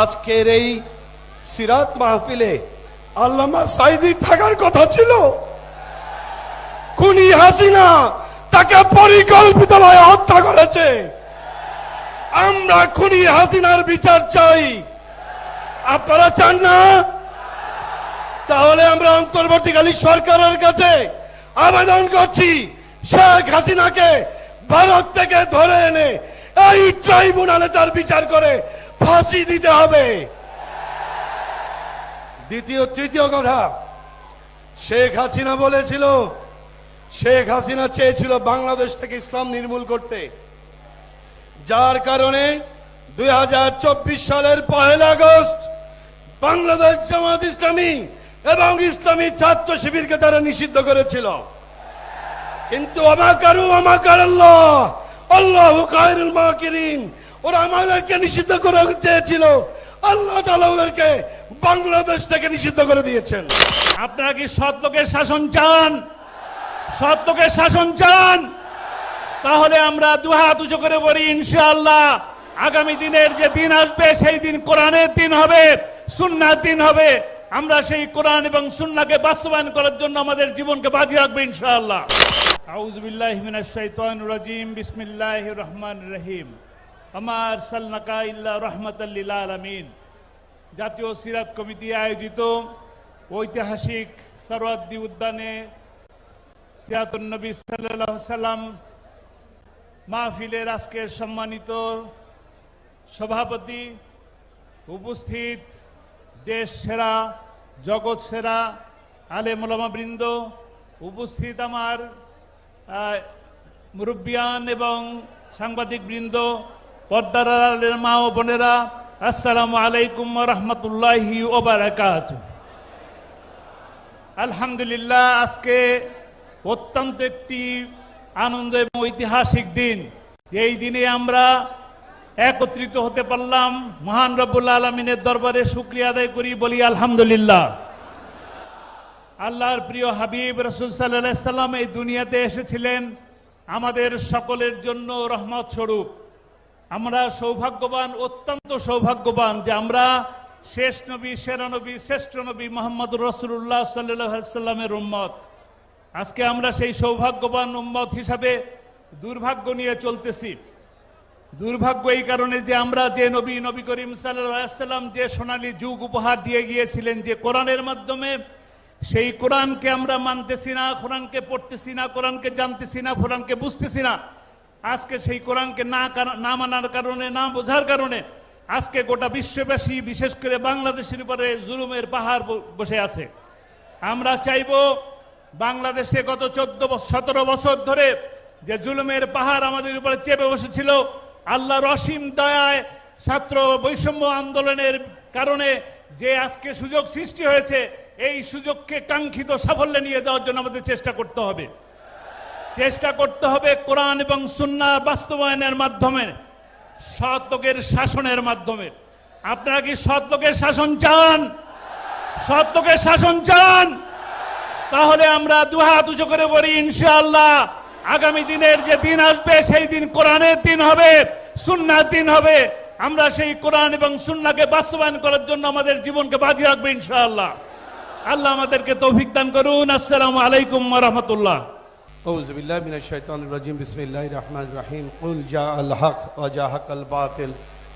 আজকের এই সিরাত মাহফিলে আল্লামা সাইদি থাকার কথা ছিল। খুনি হাসিনা তাকে পরিকল্পিতভাবে হত্যা করেছে। আমরা খুনি হাসিনার বিচার চাই। আপনারা চান না? তাহলে আমরা অন্তর্বর্তীকালীন সরকারের কাছে আবেদন করছি, শেখ হাসিনাকে ভারত থেকে ধরে এনে এই ট্রাইব্যুনালে তার বিচার করে ফাঁসি দিতে হবে। দ্বিতীয়, তৃতীয় কথা, শেখ হাসিনা বলেছিল, শেখ হাসিনা চেয়েছিল বাংলাদেশ থেকে ইসলাম নির্মূল করতে। যার কারণে দুই হাজার চব্বিশ সালের পহেলা আগস্ট বাংলাদেশ জামাত ইসলামী এবং ইসলামী ছাত্র শিবিরকে তারা নিষিদ্ধ করেছিল। কিন্তু আমাকারু আমাকার আল্লাহ! আল্লাহ কায়রুল মাকিরিন। ওরা আমাদেরকে নিষিদ্ধ করে চেয়েছিল। আল্লাহ তাআলা ওদেরকে বাংলাদেশ থেকে নিষিদ্ধ করে দিয়েছেন। আপনারা কি সৎ লোকের শাসন চান? সৎ লোকের শাসন চান? তাহলে আমরা দুহাত উঁচু করে বলি, ইনশাআল্লাহ, আগামী দিনের যে দিন আসবে, সেই দিন কোরআনের দিন হবে সুন্নার দিন হবে। আমরা সেই কোরআন এবং সুন্নাকে বাস্তবায়ন করার জন্য আমাদের জীবনকে বাজি রাখব, ইনশাআল্লাহ। আউযু বিল্লাহি মিনাশ শাইতানির রাজিম, বিসমিল্লাহির রহমানির রহিম। আমার সাল্লাকা ইল্লা রাহমাতাল লিল আলামিন। জাতীয় সিরাত কমিটি আয়োজিত ঐতিহাসিক সরওয়ার্দী উদ্যানে সিরাতুন নবী সাল্লাল্লাহু সাল্লাম মাহফিলের আজকের সম্মানিত সভাপতি উপস্থিত দেশ সেরা, জগৎ সেরা আলে মোলামাবৃন্দ উপস্থিত আমার মুরব্বিয়ান এবং সাংবাদিক বৃন্দ পর্দার মা ও বোনেরা, আসসালামু আলাইকুম রহমতুল্লাহি ওবারাকাত আলহামদুলিল্লাহ, আজকে অত্যন্ত একটি আনন্দ এবং ঐতিহাসিক দিন। এই দিনে আমরা একত্রিত হতে পারলাম মহান রব্বুল আলমিনের দরবারে শুক্রিয়া আদায় করি বলি আলহামদুলিল্লাহ। আল্লাহর প্রিয় হাবিব রসুল সাল্লাম এই দুনিয়াতে এসেছিলেন আমাদের সকলের জন্য রহমত স্বরূপ। আমরা সৌভাগ্যবান, অত্যন্ত সৌভাগ্যবান যে আমরা শেষ নবী, সেরা নবী, শ্রেষ্ঠ নবী মোহাম্মদ রসুল্লাহ সাল্লাহ সাল্লামের উম্মত। আজকে আমরা সেই সৌভাগ্যবান উম্মত হিসাবে দুর্ভাগ্য নিয়ে চলতেছি। দুর্ভাগ্য এই কারণে যে আমরা যে নবী নবী করিম সাল্লাম যে সোনালী যুগ উপহার দিয়ে গিয়েছিলেন, যে কোরআনের মাধ্যমে সেই কোরআনকে আমরা মানতেছি না, কোরআনকে পড়তেছি না, কোরআনকে জানতেছি না, কোরআনকে বুঝতেছি না। আজকে সেই কোরআনকে না না মানার কারণে, না বোঝার কারণে আজকে গোটা বিশ্ববাসী বিশেষ করে বাংলাদেশের উপরে জুলুমের পাহাড় বসে আছে। আমরা চাইব বাংলাদেশে গত চোদ্দ সতেরো বছর ধরে যে জুলুমের পাহাড় আমাদের উপরে চেপে বসেছিল, আল্লাহর অসীম দয়ায় ছাত্র বৈষম্য আন্দোলনের কারণে যে আজকে সুযোগ সৃষ্টি হয়েছে এই সুযোগকে কাঙ্ক্ষিত সাফল্যে নিয়ে যাওয়ার জন্য আমাদের চেষ্টা করতে হবে। চেষ্টা করতে হবে কোরআন এবং সুন্না বাস্তবায়নের মাধ্যমে সৎ শাসনের মাধ্যমে। আপনারা কি সৎ শাসন চান? সৎ শাসন চান? তাহলে আমরা দুহাত উঁচু করে বলি, ইনশাআল্লাহ, আগামী দিনের যে দিন আসবে, সেই দিন কোরআনের দিন হবে সুন্নার দিন হবে। আমরা সেই কোরআন এবং সুন্নাকে বাস্তবায়ন করার জন্য আমাদের জীবনকে বাজি রাখব, ইনশাআল্লাহ। আল্লাহ আমাদেরকে তৌফিক দান করুন আসসালামু আলাইকুম রহমতুল্লাহ أعوذ بالله من الشيطان الرجيم بسم الله الرحمن الرحيم قل جاء الحق وجاءك الباطل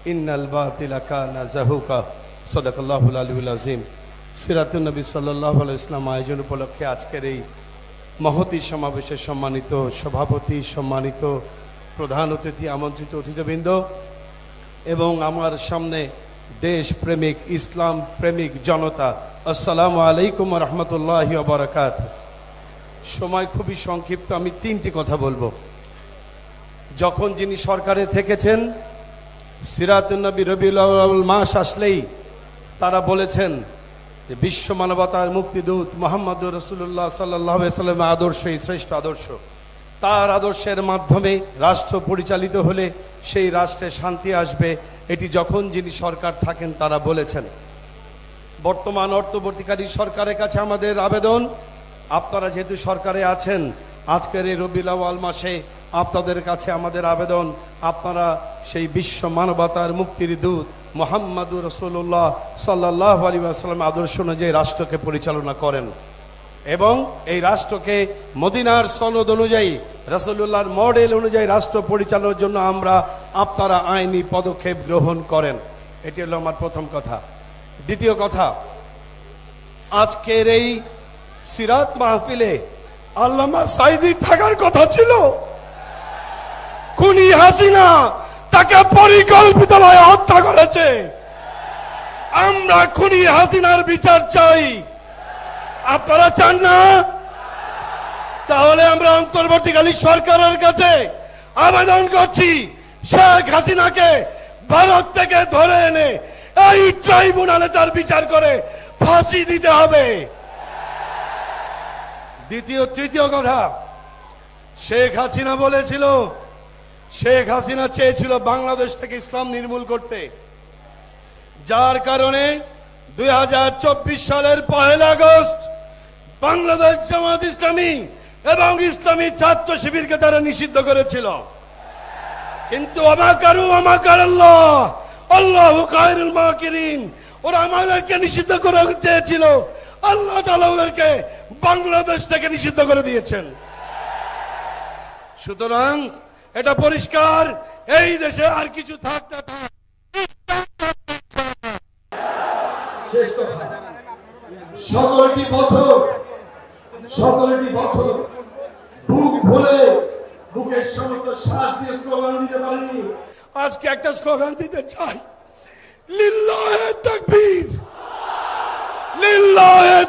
إن الباطل كان زهوقا صدق الله العلي العظيم সিরাতুল নবী সাল্লাল্লাহু আলাইহি ইসলাম আয়োজন উপলক্ষে আজকের এই মহতী সমাবেশের সম্মানিত সভাপতি সম্মানিত প্রধান অতিথি আমন্ত্রিত অতিথিবৃন্দ এবং আমার সামনে দেশ প্রেমিক ইসলাম প্রেমিক জনতা, আসসালামু আলাইকুম রহমতুল্লাহ বারাকাত সময় খুবই সংক্ষিপ্ত, আমি তিনটি কথা বলব। যখন যিনি সরকারে থেকেছেন সিরাতুন্নবী রবিউল মাস আসলেই তারা বলেছেন যে বিশ্ব মানবতার মুক্তিদূত মোহাম্মদ রসুল্লাহ সাল্লাহ সাল্লামের আদর্শই শ্রেষ্ঠ আদর্শ। তার আদর্শের মাধ্যমে রাষ্ট্র পরিচালিত হলে সেই রাষ্ট্রে শান্তি আসবে। এটি যখন যিনি সরকার থাকেন তারা বলেছেন, বর্তমান অর্থবর্তীকারী সরকারের কাছে আমাদের আবেদন, আপনারা যেহেতু সরকারে আছেন, আজকের এই রবিউল আউয়াল মাসে আপনাদের কাছে আমাদের আবেদন, আপনারা সেই বিশ্ব মানবতার মুক্তির দূত মোহাম্মদুর রসুল্লাহ সাল্লাহ আলী আসসালাম আদর্শ অনুযায়ী রাষ্ট্রকে পরিচালনা করেন এবং এই রাষ্ট্রকে মদিনার সনদ অনুযায়ী রসুল্লাহর মডেল অনুযায়ী রাষ্ট্র পরিচালনার জন্য আমরা আপনারা আইনি পদক্ষেপ গ্রহণ করেন। এটি হলো আমার প্রথম কথা। দ্বিতীয় কথা, আজকের এই সিরাত মাহফিলে আল্লামা সাইদি থাকার কথা ছিল। খুনি হাসিনা তাকে পরিকল্পিতভাবে হত্যা করেছে। আমরা খুনি হাসিনার বিচার চাই। আপনারা চান না? তাহলে আমরা অন্তর্বর্তীকালী সরকারের কাছে আবেদন করছি। শেখ হাসিনাকে ভারত থেকে ধরে এনে এই ট্রাইব্যুনালে তার বিচার করে ফাঁসি দিতে হবে। দ্বিতীয়, তৃতীয় কথা, শেখ হাসিনা বলেছিল, শেখ হাসিনা চেয়েছিল বাংলাদেশ থেকে ইসলাম নির্মূল করতে। যার কারণে দুই হাজার চব্বিশ সালের পহেলা আগস্ট বাংলাদেশ জামাত ইসলামী এবং ইসলামী ছাত্র শিবিরকে তারা নিষিদ্ধ করেছিল। কিন্তু আমাকারু আমাকার আল্লাহ? আল্লাহ কায়রুল মাকিরিন। ওরা আমাদেরকে নিষিদ্ধ করে চেয়েছিল। আল্লাহ তাআলা ওদেরকে বাংলাদেশ থেকে নিষিদ্ধ করে দিয়েছেন। সুতরাং এটা পরিষ্কার, এই দেশে আর কিছু থাক না থাক। সতেরোটি বছর সতেরোটি বছর বুক ভুলে সমস্ত শ্বাস দিয়ে স্লোগান দিতে পারেনি। আজকে একটা স্লোগান দিতে চাই। লিল্লাহে তাকবীর। লিল্লাহে